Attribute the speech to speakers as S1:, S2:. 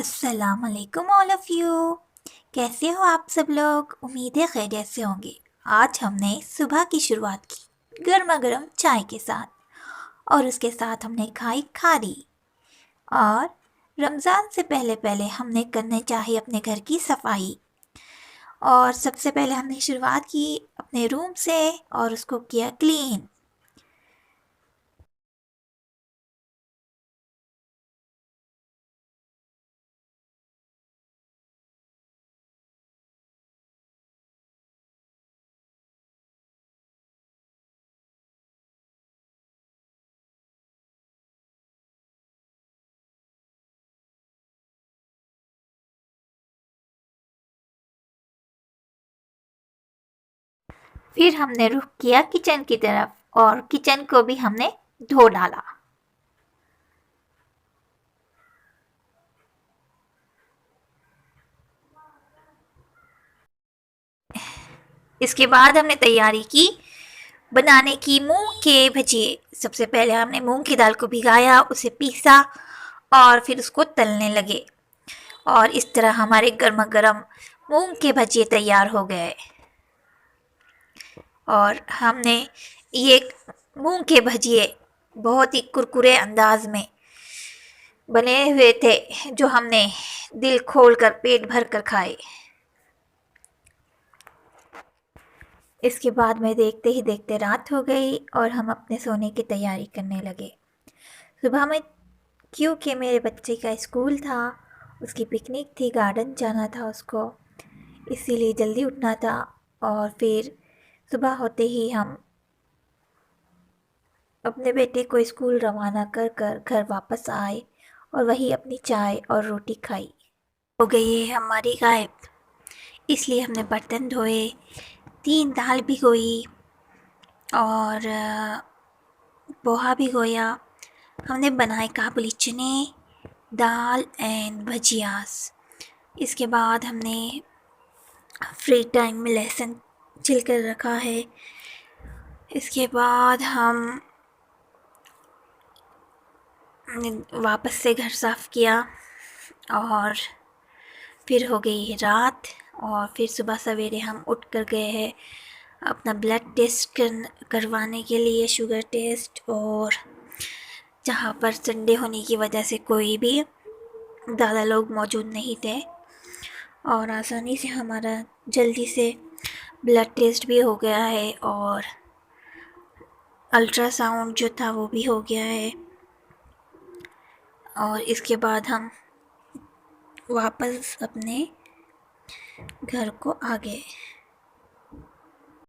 S1: अस्सलाम वालेकुम all of you कैसे हो आप सब लोग? उम्मीद है खैरियत से होंगे। आज हमने सुबह की शुरुआत की गर्मा गर्म चाय के साथ। और उसके साथ हमने खाई खारी। और रमज़ान से पहले पहले हमने करने चाहिए अपने घर की सफ़ाई। और सबसे पहले हमने शुरुआत की अपने रूम से और उसको किया क्लीन। फिर हमने रुख किया किचन की तरफ़ और किचन को भी हमने धो डाला। इसके बाद हमने तैयारी की बनाने की मूंग के भजिए। सबसे पहले हमने मूंग की दाल को भिगाया, उसे पीसा और फिर उसको तलने लगे और इस तरह हमारे गर्मा गर्म मूंग के भजिए तैयार हो गए। और हमने ये मूंग के भजिए बहुत ही कुरकुरे अंदाज में बने हुए थे, जो हमने दिल खोल कर पेट भर कर खाए। इसके बाद में देखते ही देखते रात हो गई और हम अपने सोने की तैयारी करने लगे। सुबह में क्योंकि मेरे बच्चे का स्कूल था, उसकी पिकनिक थी, गार्डन जाना था उसको, इसीलिए जल्दी उठना था और फिर सुबह होते ही हम अपने बेटे को स्कूल रवाना कर कर घर वापस आए और वही अपनी चाय और रोटी खाई। हो गई है हमारी गायब। इसलिए हमने बर्तन धोए, तीन दाल भिगोई और पोहा भिगोया। हमने बनाए काबुली चने, दाल एंड भजियास। इसके बाद हमने फ्री टाइम में लहसुन छिल कर रखा है। इसके बाद हम वापस से घर साफ़ किया और फिर हो गई रात और फिर सुबह सवेरे हम उठ कर गए हैं अपना ब्लड टेस्ट कर करवाने के लिए शुगर टेस्ट और जहाँ पर संडे होने की वजह से कोई भी ज़्यादा लोग मौजूद नहीं थे और आसानी से हमारा जल्दी से ब्लड टेस्ट भी हो गया है और अल्ट्रासाउंड जो था वो भी हो गया है। और इसके बाद हम वापस अपने घर को आ गए